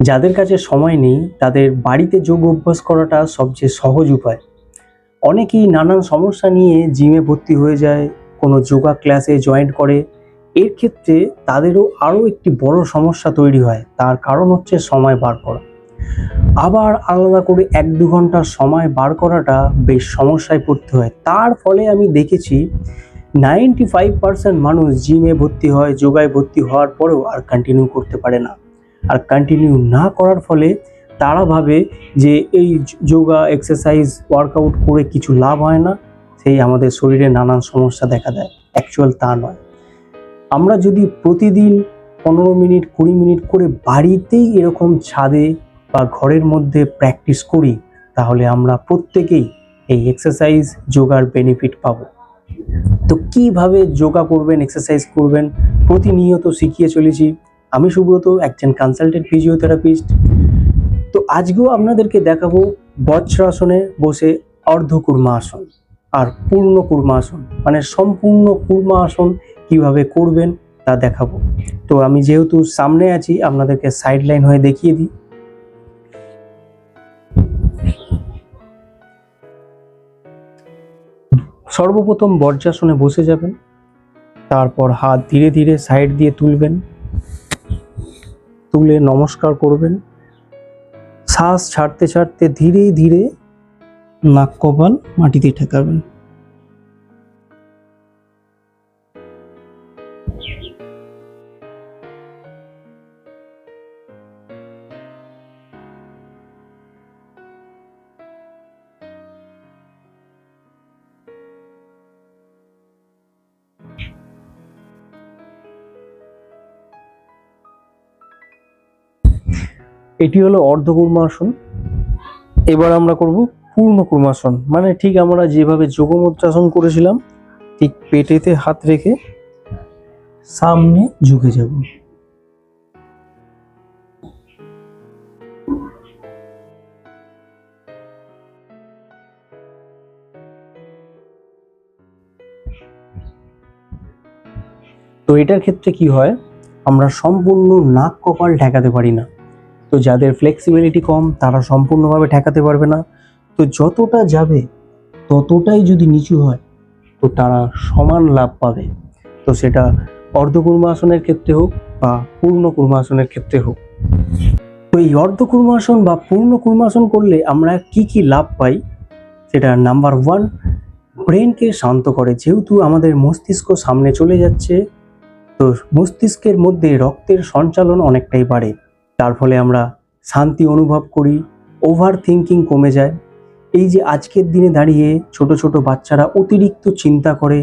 যাদের কাছে সময় নেই, তাদের বাড়িতে যোগ অভ্যাস করাটা সবচেয়ে সহজ উপায়। অনেকেই নানান সমস্যা নিয়ে জিমে ভর্তি হয়ে যায়, কোনো যোগা ক্লাসে জয়েন করে। এর ক্ষেত্রে তাদেরও আরও একটি বড় সমস্যা তৈরি হয়, তার কারণ হচ্ছে সময় বার করা। আবার আলাদা করে এক দু ঘণ্টার সময় বার করাটা বেশ সমস্যায় পড়তে হয়। তার ফলে আমি দেখেছি, নাইনটি ফাইভ পার্সেন্ট মানুষ জিমে ভর্তি হয়, যোগায় ভর্তি হওয়ার পরেও আর কন্টিনিউ করতে পারে না। আর কন্টিনিউ না করার ফলে তারা ভাবে যে এই যোগা এক্সারসাইজ ওয়ার্কআউট করে কিছু লাভ হয় না। সেই আমাদের শরীরে নানান সমস্যা দেখা দেয়। অ্যাকচুয়াল তা নয়। আমরা যদি প্রতিদিন পনেরো মিনিট, কুড়ি মিনিট করে বাড়িতেই এরকম ছাদে বা ঘরের মধ্যে প্র্যাকটিস করি, তাহলে আমরা প্রত্যেকেই এই এক্সারসাইজ যোগার বেনিফিট পাবো। তো কীভাবে যোগা করবেন এক্সারসাইজ করবেন, প্রতিনিয়ত শিখিয়ে চলেছি। আমি সুব্রত, একজন কনসালটেন্ট ফিজিওথেরাপিস্ট তো আজকেও আপনাদেরকে দেখাবো বজ্রাসনে বসে অর্ধ কুর্মাসন আর পূর্ণ কুর্মাসন মানে সম্পূর্ণ কুর্মাসন কীভাবে করবেন তা দেখাবো। তো আমি যেহেতু সামনে আছি, আপনাদেরকে সাইড লাইন হয়ে দেখিয়ে দিই। সর্বপ্রথম বজ্রাসনে বসে যাবেন, তারপর হাত ধীরে ধীরে সাইড দিয়ে তুলবেন। তুলে নমস্কার করবেন। শ্বাস ছাড়তে ছাড়তে ধীরে ধীরে নাক কপাল মাটিতে ঠেকাবেন। এটি হলো অর্ধ কুর্মাসন। এবার আমরা করব পূর্ণ কুর্মাসন। মানে ঠিক আমরা যেভাবে যোগমুদ্রাসন করেছিলাম, ঠিক পেটেতে হাত রেখে সামনে ঝুঁকে যাব। তো এটার ক্ষেত্রে কি হয়, আমরা সম্পূর্ণ নাক কপাল ঠেকাতে পারি না। তো যাদের ফ্লেক্সিবিলিটি কম, তারা সম্পূর্ণভাবে ঠেকাতে পারবে না। তো যতটা যাবে, ততটাই যদি নিচু হয়, তো তারা সমান লাভ পাবে। তো সেটা অর্ধ কুর্মাসনের ক্ষেত্রে হোক বা পূর্ণ কুর্মাসনের ক্ষেত্রে হোক। তো এই অর্ধ কুর্মাসন বা পূর্ণ কুর্মাসন করলে আমরা কি কি লাভ পাই, সেটা নাম্বার ওয়ান ব্রেনকে শান্ত করে। যেহেতু আমাদের মস্তিষ্ক সামনে চলে যাচ্ছে, তো মস্তিষ্কের মধ্যে রক্তের সঞ্চালন অনেকটাই বাড়ে। তার ফলে আমরা শান্তি অনুভব করি ওভার থিঙ্কিং কমে যায়। এই যে আজকের দিনে দাঁড়িয়ে ছোট ছোট বাচ্চারা অতিরিক্ত চিন্তা করে,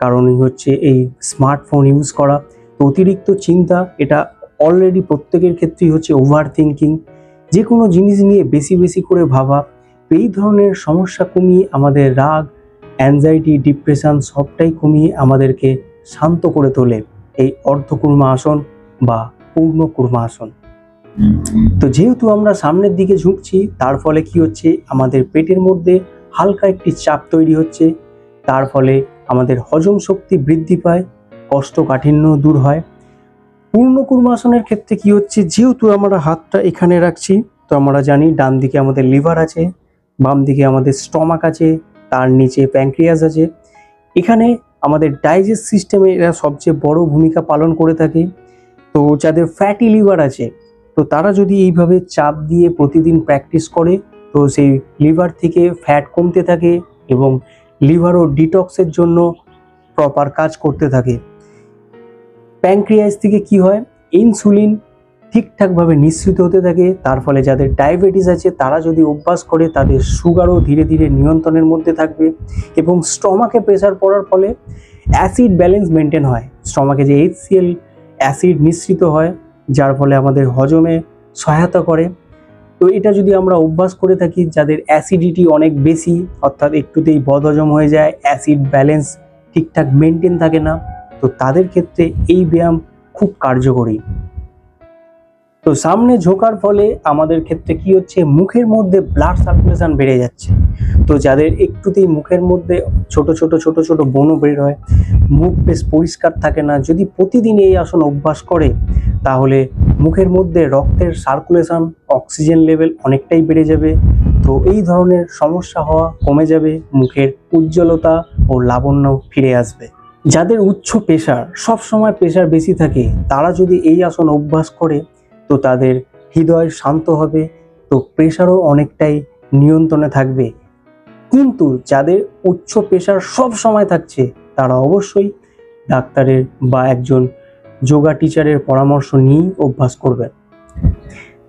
কারণই হচ্ছে এই স্মার্টফোন ইউজ করা। তো অতিরিক্ত চিন্তা, এটা অলরেডি প্রত্যেকের ক্ষেত্রেই হচ্ছে ওভার থিঙ্কিং যে কোনো জিনিস নিয়ে বেশি বেশি করে ভাবা এই ধরনের সমস্যা কমিয়ে আমাদের রাগ অ্যাংজাইটি ডিপ্রেশন সবটাই কমিয়ে আমাদেরকে শান্ত করে তোলে। এই অর্ধকুর্মা আসন বা পূর্ণ কুর্মা আসন তো যেহেতু আমরা সামনের দিকে ঝুঁকছি, তার ফলে কি হচ্ছে? আমাদের পেটের মধ্যে হালকা একটি চাপ তৈরি হচ্ছে। তার ফলে আমাদের হজম শক্তি বৃদ্ধি পায় কষ্টকাঠিন্য দূর হয়। পূর্ণ কুর্মাসনের ক্ষেত্রে কি হচ্ছে? যেহেতু আমরা হাতটা এখানে রাখছি, তো আমরা জানি ডান দিকে আমাদের লিভার আছে, বাম দিকে আমাদের স্টমাক আছে, তার নিচে প্যাঙ্ক্রিয়াস আছে। এখানে আমাদের ডাইজেস্ট সিস্টেমে এরা সবচেয়ে বড় ভূমিকা পালন করে থাকে। তো যাদের ফ্যাটি লিভার আছে তো তারা যদি এইভাবে চাপ দিয়ে প্রতিদিন প্র্যাকটিস করে, তো সেই লিভার থেকে ফ্যাট কমতে থাকে এবং লিভারও ডিটক্সের জন্য প্রপার কাজ করতে থাকে। প্যাঙ্ক্রিয়াস থেকে কি হয়? ইনসুলিন ঠিকঠাকভাবে নিঃসৃত হতে থাকে, তার ফলে যাদের ডায়াবেটিস আছে, তারা যদি অভ্যাস করে, তাদের সুগারও ধীরে ধীরে নিয়ন্ত্রণের মধ্যে থাকবে এবং স্টমাকে প্রেসার পড়ার ফলে অ্যাসিড ব্যালেন্স মেনটেন হয়। স্টমাকে যে এইচসিএল অ্যাসিড নিঃসৃত হয় যার ফলে আমাদের হজমে সহায়তা করে। তো এটা যদি আমরা অভ্যাস করে থাকি, যাদের অ্যাসিডিটি অনেক বেশি, অর্থাৎ একটুতেই বদহজম হয়ে যায় অ্যাসিড ব্যালেন্স ঠিকঠাক মেনটেন থাকে না, তো তাদের ক্ষেত্রে এই ব্যায়াম খুব কার্যকরী। তো সামনে ঝোঁকার ফলে আমাদের ক্ষেত্রে কি হচ্ছে? মুখের মধ্যে ব্লাড সার্কুলেশন বেড়ে যাচ্ছে। তো যাদের একটুতেই মুখের মধ্যে ছোট ছোট ছোট ছোট বনও বের হয়, মুখ বেশ পরিষ্কার থাকে না, যদি প্রতিদিন এই আসন অভ্যাস করে, তাহলে মুখের মধ্যে রক্তের সার্কুলেশন অক্সিজেন লেভেল অনেকটাই বেড়ে যাবে। তো এই ধরনের সমস্যা হওয়া কমে যাবে, মুখের উজ্জ্বলতা ও লাবণ্য ফিরে আসবে। যাদের উচ্চ প্রেশার সব সময় প্রেশার বেশি থাকে, তারা যদি এই আসন অভ্যাস করে, তো তাদের হৃদয় শান্ত হবে, তো প্রেশারও অনেকটাই নিয়ন্ত্রণে থাকবে। কিন্তু যাদের উচ্চ প্রেশার সব সময় থাকছে, তারা অবশ্যই ডাক্তারের বা একজন যোগা টিচারের পরামর্শ নিয়েই অভ্যাস করবেন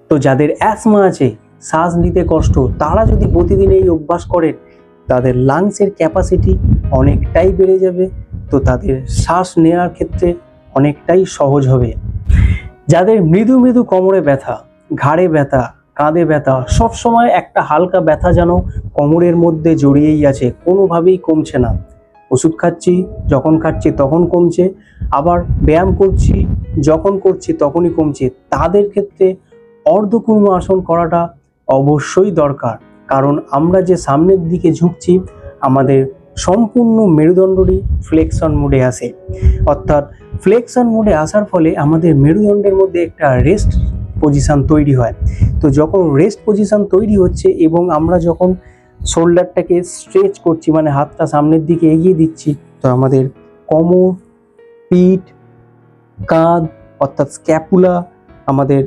তো যাদের অ্যাসমা আছে, শ্বাস নিতে কষ্ট, তারা যদি প্রতিদিন এই অভ্যাস করেন, তাদের লাংসের ক্যাপাসিটি অনেকটাই বেড়ে যাবে, তো তাদের শ্বাস নেওয়ার ক্ষেত্রে অনেকটাই সহজ হবে। যাদের মৃদু মৃদু কোমরে ব্যথা, ঘাড়ে ব্যথা কাঁধে ব্যথা সব সময় একটা হালকা ব্যথা যেন কোমরের মধ্যে জড়িয়েই আছে, কোনোভাবেই কমছে না। ওষুধ খাচ্ছি, যখন খাচ্ছি তখন কমছে, আবার ব্যায়াম করছি, যখন করছি তখনই কমছে। তাদের ক্ষেত্রে অর্ধকুর্ম আসন করাটা অবশ্যই দরকার, কারণ আমরা যে সামনের দিকে ঝুঁকছি, আমাদের সম্পূর্ণ মেরুদণ্ডরই ফ্লেকশন মোডে আসে। অর্থাৎ ফ্লেকশন মোডে আসার ফলে আমাদের মেরুদণ্ডের মধ্যে একটা রেস্ট পজিশন তৈরি হয়। তো যখন রেস্ট পজিশান তৈরি হচ্ছে এবং আমরা যখন শোল্ডারটাকে স্ট্রেচ করছি মানে হাতটা সামনের দিকে এগিয়ে দিচ্ছি, তো আমাদের কোমর, পিঠ, কাঁধ, অর্থাৎ স্ক্যাপুলা আমাদের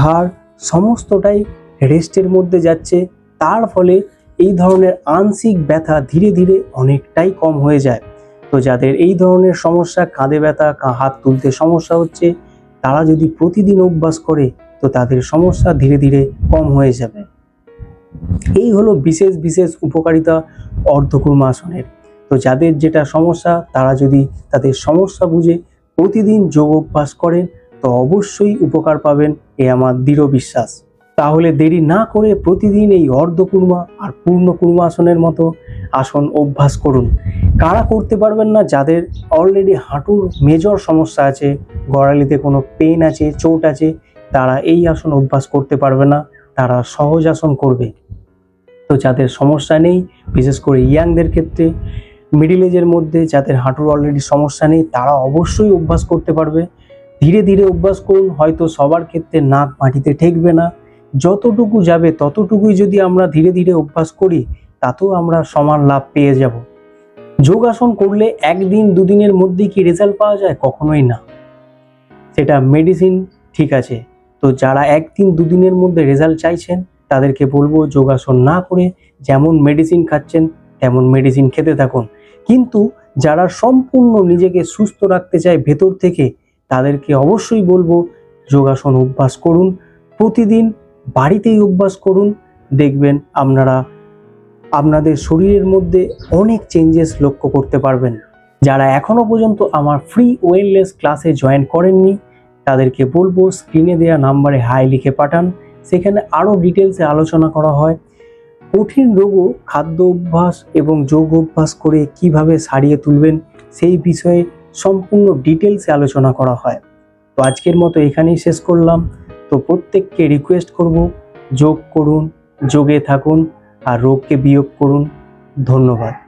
ঘাড়, সমস্তটাই রেস্টের মধ্যে যাচ্ছে। তার ফলে এই ধরনের আংশিক ব্যথা ধীরে ধীরে অনেকটাই কম হয়ে যায়। তো যাদের এই ধরনের সমস্যা, কাঁধে ব্যথা হাত তুলতে সমস্যা হচ্ছে, তারা যদি প্রতিদিন অভ্যাস করে তো তাদের সমস্যা ধীরে ধীরে কম হয়ে যাবে। এই হলো বিশেষ বিশেষ উপকারিতা অর্ধকুর্ম আসনের। তো যাদের যেটা সমস্যা, তারা যদি তাদের সমস্যা বুঝে প্রতিদিন যোগ অভ্যাস করেন, তো অবশ্যই উপকার পাবেন এ আমার দৃঢ় বিশ্বাস। তাহলে দেরি না করে প্রতিদিন এই অর্ধকুর্মা আর পূর্ণ কুর্মাসনের মতো আসন অভ্যাস করুন। কারা করতে পারবেন না, যাদের অলরেডি হাঁটুর মেজর সমস্যা আছে, গড়ালিতে কোনো পেন আছে, চোট আছে তারা এই আসন অভ্যাস করতে পারবে না, তারা সহজ আসন করবে। তো যাদের সমস্যা নেই, বিশেষ করে ইয়াংদের ক্ষেত্রে মিডিল এজের মধ্যে যাদের হাঁটুর অলরেডি সমস্যা নেই, তারা অবশ্যই অভ্যাস করতে পারবে। ধীরে ধীরে অভ্যাস করুন, হয়তো সবার ক্ষেত্রে নাক মাটিতে ঠেকবে না। যতটুকু যাবে, ততটুকুই যদি আমরা ধীরে ধীরে অভ্যাস করি, তাতেও আমরা সমান লাভ পেয়ে যাব। যোগাসন করলে একদিন, দুদিনের মধ্যে কি রেজাল্ট পাওয়া যায়? কখনোই না। সেটা মেডিসিন ঠিক আছে। তো যারা একদিন, দুদিনের মধ্যে রেজাল্ট চাইছেন, তাদেরকে বলব যোগাসন না করে যেমন মেডিসিন খাচ্ছেন, তেমন মেডিসিন খেতে থাকুন। কিন্তু যারা সম্পূর্ণ নিজেকে সুস্থ রাখতে চায় ভেতর থেকে, তাদেরকে অবশ্যই বলব যোগাসন অভ্যাস করুন। প্রতিদিন বাড়িতেই অভ্যাস করুন। দেখবেন আপনারা, আপনাদের শরীরের মধ্যে অনেক চেঞ্জেস লক্ষ্য করতে পারবেন। যারা এখনও পর্যন্ত আমার ফ্রি ওয়েলনেস ক্লাসে জয়েন করেননি তাদেরকে বলব স্ক্রিনে দেওয়া নাম্বারে হাই লিখে পাঠান। সেখানে আরও ডিটেলসে আলোচনা করা হয়। কঠিন রোগও খাদ্য অভ্যাস এবং যোগ অভ্যাস করে কীভাবে সারিয়ে তুলবেন, সেই বিষয়ে সম্পূর্ণ ডিটেলসে আলোচনা করা হয়। তো আজকের মতো এখানেই শেষ করলাম। তো প্রত্যেককে রিকোয়েস্ট করব, যোগ করুন, যোগে থাকুন আর রোগকে বিয়োগ করুন। ধন্যবাদ।